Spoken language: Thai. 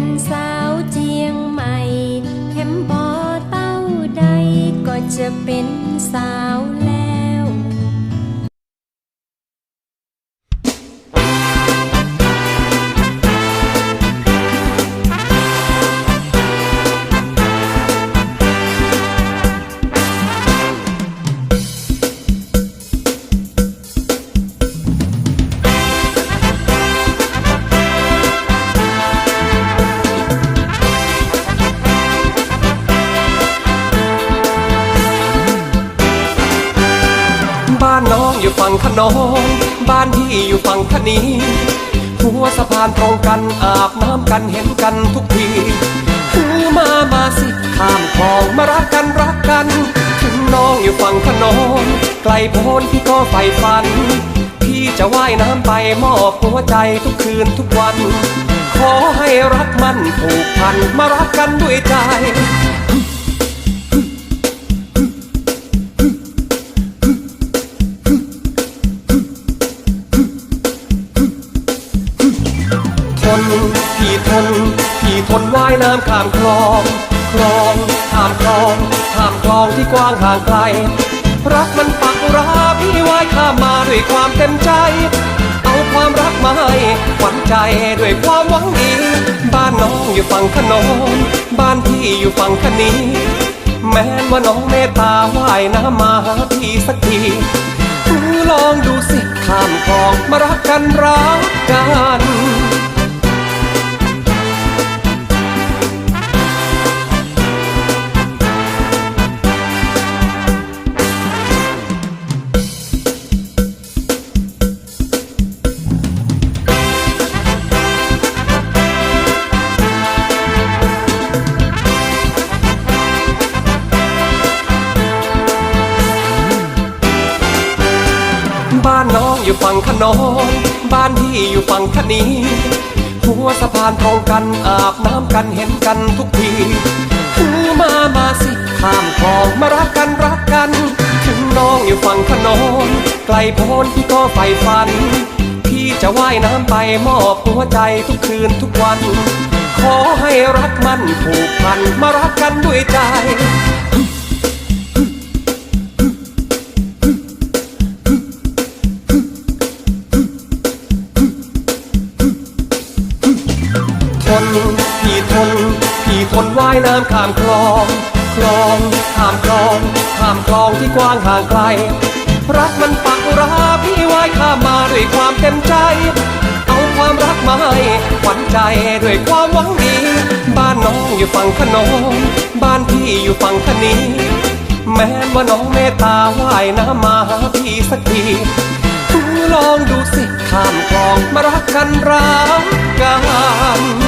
เป็นสาวเจียงใหม่ เห็มปอเต้าใดก็จะเป็นสาว อยู่ฝั่งขนองบ้านพี่อยู่ฝั่งคณีหัวสะพานตรงกันอาบน้ำกันเห็นกันทุกทีหูมามาสิข้ามคลองมารักกันรักกัน ถึงน้องอยู่ฝั่งขนองไกลโพ้นพี่ก็ใฝ่ฝัน พี่จะว่ายน้ำไปมอบหัวใจทุกคืนทุกวัน ขอให้รักมันผูกพันมารักกันด้วยใจ น พี่ทน พี่ทนว่ายน้ำข้ามคลอง คลองข้ามคลองข้ามคลองที่กว้างห่างไกล รักมันปักราพี่ว่ายข้ามมาด้วยความเต็มใจ เอาความรักมาให้ขวัญใจด้วยความหวังดี บ้านน้องอยู่ฝั่งขนองบ้านพี่อยู่ฝั่งคณีแม้ว่าน้องเมตตาว่ายน้ำมาหาพี่สักทีลองดูสิข้ามคลองมารักกันรักกัน อยู่ฝั่งขนองบ้านพี่อยู่ฝั่งคณีหัวสะพานตรงกันอาบน้ำกันเห็นกันทุกทีหูมามาสิข้ามคลองมารักกันรักกัน ถึงน้องอยู่ฝั่งขนองไกลโพ้นพี่ก็ใฝ่ฝัน พี่จะว่ายน้ำไปมอบหัวใจทุกคืนทุกวัน ขอให้รักมันผูกพันมารักกันด้วยใจ พี่ทน พี่ทนว่ายน้ำข้ามคลอง คลองข้ามคลองข้ามคลองที่กว้างห่างไกล รักมันปักราพี่ว่ายข้ามมาด้วยความเต็มใจ เอาความรักมาให้ขวัญใจด้วยความหวังดี บ้านน้องอยู่ฝั่งขนองบ้านพี่อยู่ฝั่งคณีแม้ว่าน้องเมตตาว่ายน้ำมาหาพี่สักทีลองดูสิข้ามคลองมารักกันรักกัน